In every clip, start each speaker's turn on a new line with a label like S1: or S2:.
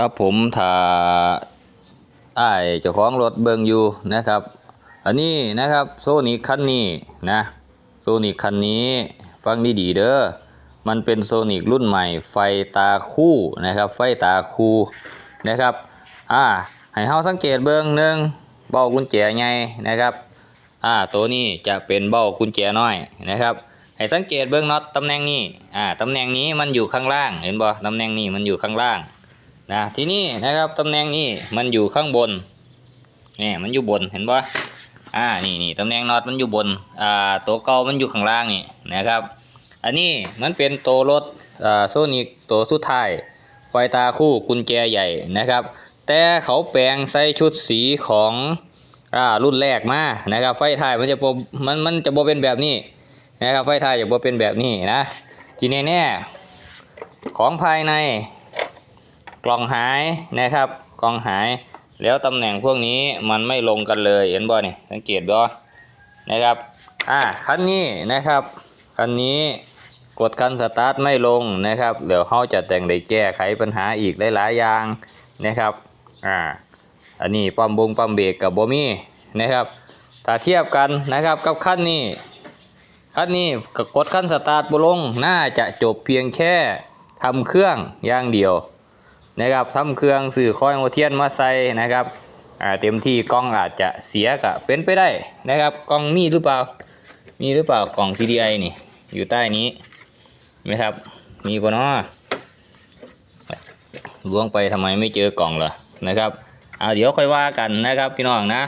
S1: ครับผมถ้าอ้ายเจ้าของรถเบิงอยู่นะครับ อันนี้นะครับโซนิกคันนี้นะโซนิกคันนี้ฟังดีๆเด้อมันเป็นโซนิกรุ่นใหม่ ไฟตาคู่นะครับ ไฟตาคู่นะครับอ่าให้เฮาสังเกตเบิงหนึ่งเบ้ากุญแจใหญ่นะครับอ่าตัวนี้จะเป็นเบ้ากุญแจน้อยนะครับ ให้สังเกตเบื้องน็อตตำแหน่งนี้อ่าตำแหน่งนี้มันอยู่ข้างล่าง เห็นบ่ตำแหน่งนี้มันอยู่ข้างล่าง นะทีนี้นะครับตำแหน่งนี้มันอยู่ข้างบนนี่มันอยู่บนเห็นบ่อ่านี่นี่ตำแหน่งน็อตมันอยู่บนอ่าตัวเกามันอยู่ข้างล่างนี่นะครับ อันนี้มันเป็นตัวรถอ่าโซนิกตัวสุดท้ายไฟตาคู่กุญแจใหญ่นะครับ แต่เขาแปลงใส่ชุดสีของอ่ารุ่นแรกมานะครับ ไฟท้ายมันจะบ่มันมันจะบ่เป็นแบบนี้นะครับไฟท้ายจะบ่เป็นแบบนี้นะทีนี้แน่ของภายใน กล่องหายนะครับกล่องหาย แล้วตำแหน่งพวกนี้มันไม่ลงกันเลยเห็นบ่นี่ยสังเกตบ่นะครับอ่าคันนี้นะครับคันนี้กดคันสตาร์ทไม่ลงนะครับเดี๋ยวเขาจะแต่งได้แก้ไขปัญหาอีกหลายๆอย่างนะครับอ่าอันนี้ปั๊มบงปั๊มเบรกกับโบมี่นะครับถ้าเทียบกันนะครับกับคันนี้คันนี้กดคันสตาร์ทบุลงน่าจะจบเพียงแค่ทำเครื่องอย่างเดียว นะครับทำเครื่องสื่อคอยโมเทียนมาใส่นะครับเต็มที่กล้องอาจจะเสียก็เป็นไปได้นะครับกล้องมีหรือเปล่า มีหรือเปล่ากล่อง CDI นี่อยู่ใต้นี้ไหมครับ มีปะเนาะล้วงไปทำไมไม่เจอกล่องล่ะนะครับเอาเดี๋ยวค่อยว่ากันนะครับพี่น้องนะ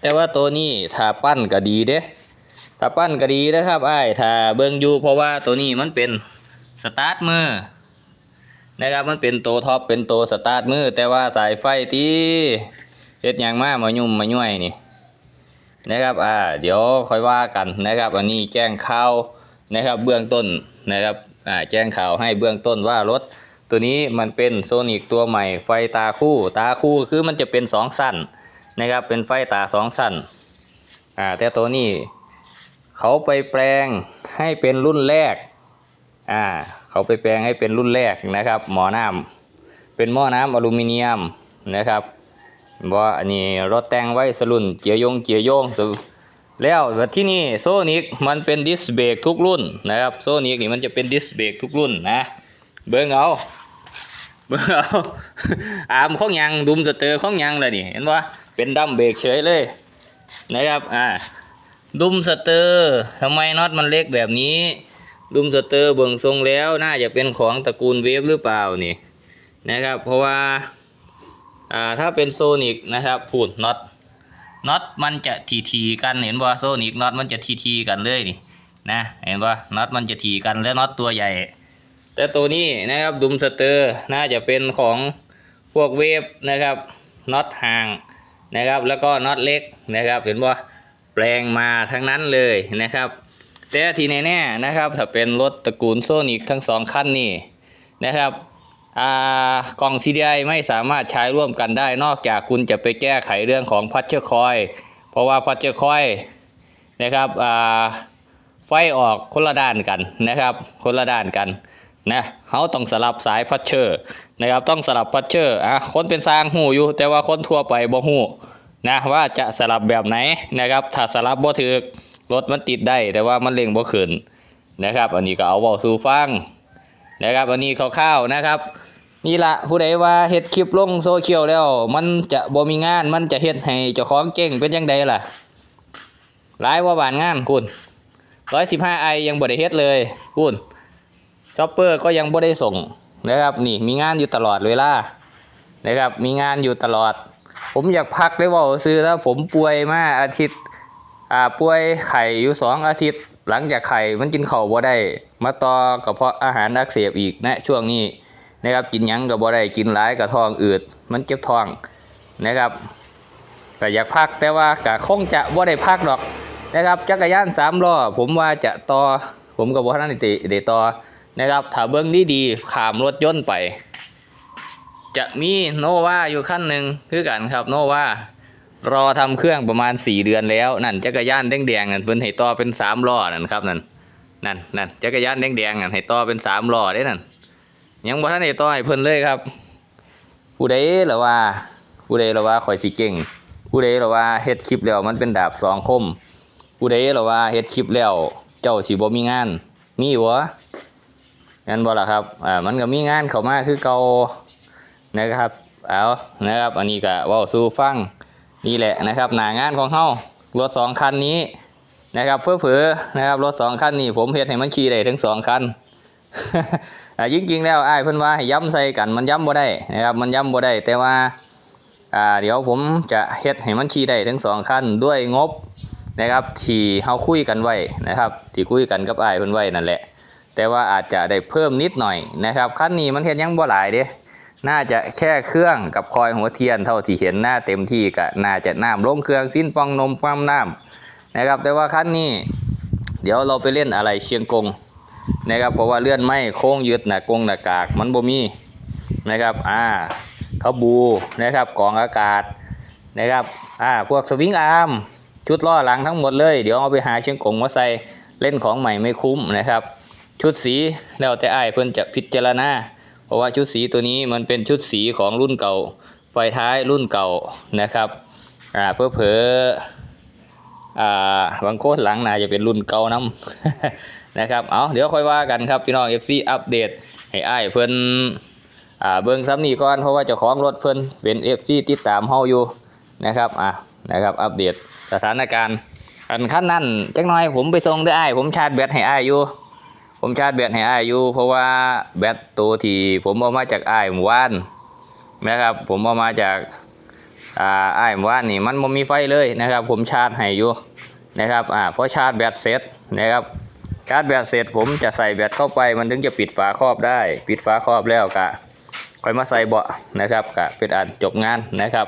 S1: แต่ว่าตัวนี้ถ้าปั้นก็ดีเด้ถ้าปั้นก็ดีนะครับไอ้ถ้าเบิ่งอยู่เพราะว่าตัวนี้มันเป็นสตาร์ทมือ นะครับมันเป็นตัวท็อปเป็นตัวสตาร์ทมือ แต่ว่าสายไฟที่เฮ็ดยังมามายุ่มมาย่วยนี่นะครับอ่าเดี๋ยวค่อยว่ากันนะครับ อันนี้แจ้งข่าวนะครับเบื้องต้นนะครับอ่าแจ้งข่าวให้เบื้องต้นว่ารถตัวนี้มันเป็นโซนิกตัวใหม่ไฟตาคู่ตาคู่คือมันจะเป็นสองสั้นนะครับเป็นไฟตาสองสั้นอ่าแต่ตัวนี้เขาไปแปลงให้เป็นรุ่นแรก อ่าเขาไปแปลงให้เป็นรุ่นแรกนะครับ หมอน้ำเป็นหม้อน้ำอลูมิเนียมนะครับว่าอันนี้รถแต่งไว้สรุนเกียยงเกียยงแล้วที่นี่โซนิกมันเป็นดิสเบรกทุกรุ่นนะครับโซนิกนี่มันจะเป็นดิสเบรกทุกรุ่นนะเบิ่งเอาเบิ่งเอาอามข้องยังดุมสเตอร์ของยังเลยนี่เห็นว่าเป็นดัมเบรกเฉยเลยนะครับอ่าดุมสเตอร์ทำไมน็อตมันเล็กแบบนี้ ดุมสเตอร์เบิ่งทรงแล้วน่าจะเป็นของตระกูลเวฟหรือเปล่านี่นะครับ เพราะว่าอ่าถ้าเป็นโซนิกนะครับพูดน็อตน็อตมันจะทีทีกันเห็นบ่โซนิกน็อตมันจะทีทีกันเลยนี่นะเห็นบ่น็อตมันจะทีกันแล้วน็อตตัวใหญ่ แต่ตัวนี้นะครับดุมสเตอร์น่าจะเป็นของพวกเวฟนะครับน็อตห่างนะครับแล้วก็น็อตเล็กนะครับ เห็นบ่แปลงมาทั้งนั้นเลยนะครับ แต่ที่แน่ๆนะครับ ถ้าเป็นรถตระกูลโซนิกทั้งสองคันนี่นะครับอ่ากล่อง CDI ไม่สามารถใช้ร่วมกันได้นอกจากคุณจะไปแก้ไขเรื่องของพัชเชอร์คอย เพราะว่าพัชเชอร์คอยนะครับอ่าไฟออกคนละด้านกันนะครับ คนละด้านกันนะเขาต้องสลับสายพัชเชอร์นะครับต้องสลับพัชเชอร์อะคนเป็นสร้างหูอยู่ แต่ว่าคนทั่วไปบ่หูนะว่าจะสลับแบบไหนนะครับถ้าสลับบ่ถือ รถมันติดได้แต่ว่ามันเร่งบ่ขึ้นนะครับ อันนี้ก็เอาเว้าสู่ฟังนะครับ อันนี้คร่าวๆนะครับ นี่ละผู้ใดว่าเฮ็ดคลิปลงโซเชียลแล้ว มันจะบ่มีงานมันจะเฮ็ดให้เจ้าของเก่งเป็นจังไดล่ะหลายว่าบานงานคุณ115ไอยังบ่ได้เฮ็ดเลยคุณช็อปเปอร์ก็ยังบ่ได้ส่งนะครับ นี่มีงานอยู่ตลอดเวลานะครับ มีงานอยู่ตลอด ผมอยากพักได้ว่าซื้อแล้วผมป่วยมาอาทิตย์ อ่าป่วยไข่อยู่สองอาทิตย์ หลังจากไข่มันกินเข้าบ่ได้ มาต่อกระเพาะอาหารอักเสบอีกนะช่วงนี้นะครับกินยังก็บ่ได้กินหลายก็ท้องอืด มันเจ็บท้องนะครับก็อยากพักแต่ว่าก็คงจะบ่ได้พักดอกนะครับจักรยานสามล้อผมว่าจะต่อผมก็บ่ทันได้ได้ต่อนะครับถ้าเบิ่งดีขามรถยนต์ไป จะมีโนวาอยู่ขั้นหนึ่งคือกันครับโนวา รอทำเครื่องประมาณสี่เดือนแล้วนั่นจักรยานแดงๆนั่นเพิ่นให้ต่อเป็นสามล้อนั่นครับนั่นนั่นนั่นจักรยานแดงๆนั่นให้ต่อเป็นสามล้อได้นั่นยังบ่ทันได้ต่อให้เพิ่นเลยครับ ผู้ใดล่ะว่า ผู้ใดล่ะว่าข่อยสิเก่ง ผู้ใดล่ะว่าเฮ็ดคลิปแล้วมันเป็นดาบสองคม ผู้ใดล่ะว่าเฮ็ดคลิปแล้วเจ้าสิบ่มีงาน มีบ่งั้นบ่ล่ะครับอ่ามันก็มีงานเข้ามาคือเก่านะครับเอานะครับ อันนี้ก็ว้าสู่ฟัง นี่แหละนะครับหน้างานของเฮารถสองคันนี้นะครับเพื่อเผลอนะครับรถสองคันนี้ผมเฮ็ดให้มันขี่ได้ทั้งสองคันอ่จริงๆแล้วไอ้เพิ่นว่าให้ย้ำใส่กันมันย้ำบ่ได้นะครับมันย้ำบ่ได้แต่ว่าอ่าเดี๋ยวผมจะเฮ็ดให้มันขี่ได้ทั้งสองคันด้วยงบนะครับที่เฮาคุยกันไว้นะครับที่คุยกันกับไอ้เพิ่นไว้นั่นแหละ แต่ว่าอาจจะได้เพิ่มนิดหน่อยนะครับคันนี้มันเฮ็ดยังบ่หลายเด้ น่าจะแค่เครื่องกับคอยหัวเทียนเท่าที่เห็นหน้าเต็มที่ก็น่าจะน้ำลงเครื่องสิ้นฟองนมความน้ำนะครับ แต่ว่าคันนี้ เดี๋ยวเราไปเล่นอะไรเชียงกงนะครับเพราะว่าเลื่อนไม่โค้งยึดหน้ากงหนากากมันบ่มีนะครับอ่าเขาบูนะครับกองอากาศนะครับอ่าพวกสวิงอาร์มชุดล้อหลังทั้งหมดเลย เดี๋ยวเอาไปหาเชียงกงมาใส่เล่นของใหม่ไม่คุ้มนะครับ ชุดสีแล้วแต่อ้ายเพิ่นจะพิจารณา เพราะว่าชุดสีตัวนี้มันเป็นชุดสีของรุ่นเก่า ไฟท้ายรุ่นเก่านะครับอ่าเพื่อเผออ่าบางโคตรหลังน่าจะเป็นรุ่นเก่านํนะครับเอาเดี๋ยวค่อยว่ากันครับพี่น้อง FC อัปเดตให้อ้ายเพิ่นอ่าเบิ่งซ้ำนี้ก่อนเพราะว่าเจ้าของรถเพิ่นเป็น FC ติดตามเฮาอยู่นะครับอะนะครับอัปเดตสถานการณ์อันขั้นนั้นจักหน่อยผมไปส่งได้อ้ายผมชาร์จแบตให้อ้ายอยู่ ผมชาร์จแบตให้อ้ายอยู่เพราะว่าแบตตัวที่ผมเอามาจากอ้ายเมื่อวานนะครับ ผมเอามาจากอ่าอ้ายเมื่อวานนี่มันบ่มีไฟเลยนะครับ ผมชาร์จให้อยู่นะครับอ่าพอชาร์จแบตเสร็จนะครับชาร์จแบตเสร็จผมจะใส่แบตเข้าไปมันถึงจะปิดฝาครอบได้ ปิดฝาครอบแล้วก็ค่อยมาใส่เบาะนะครับก็เป็นอันจบงานนะครับ